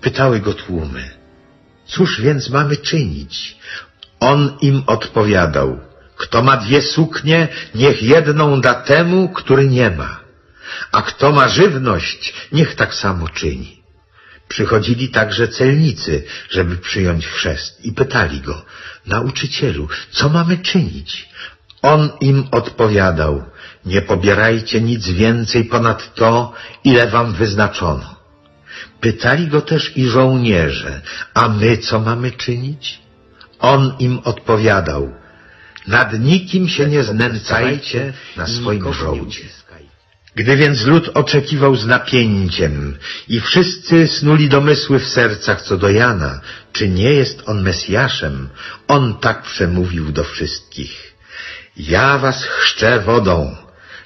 Pytały go tłumy. Cóż więc mamy czynić? On im odpowiadał. Kto ma dwie suknie, niech jedną da temu, który nie ma. A kto ma żywność, niech tak samo czyni. Przychodzili także celnicy, żeby przyjąć chrzest i pytali go, nauczycielu, co mamy czynić? On im odpowiadał, nie pobierajcie nic więcej ponad to, ile wam wyznaczono. Pytali go też i żołnierze, a my co mamy czynić? On im odpowiadał, nad nikim się nie znęcajcie na swoim żołdzie. Gdy więc lud oczekiwał z napięciem i wszyscy snuli domysły w sercach co do Jana, czy nie jest on Mesjaszem, on tak przemówił do wszystkich. Ja was chrzczę wodą,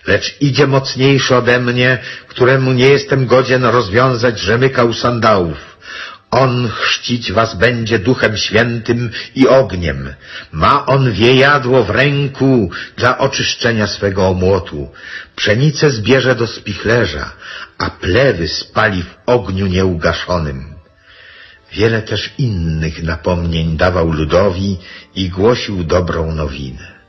lecz idzie mocniejszy ode mnie, któremu nie jestem godzien rozwiązać rzemykał sandałów. On chrzcić was będzie duchem świętym i ogniem. Ma on wiejadło w ręku dla oczyszczenia swego omłotu. Pszenicę zbierze do spichlerza, a plewy spali w ogniu nieugaszonym. Wiele też innych napomnień dawał ludowi i głosił dobrą nowinę.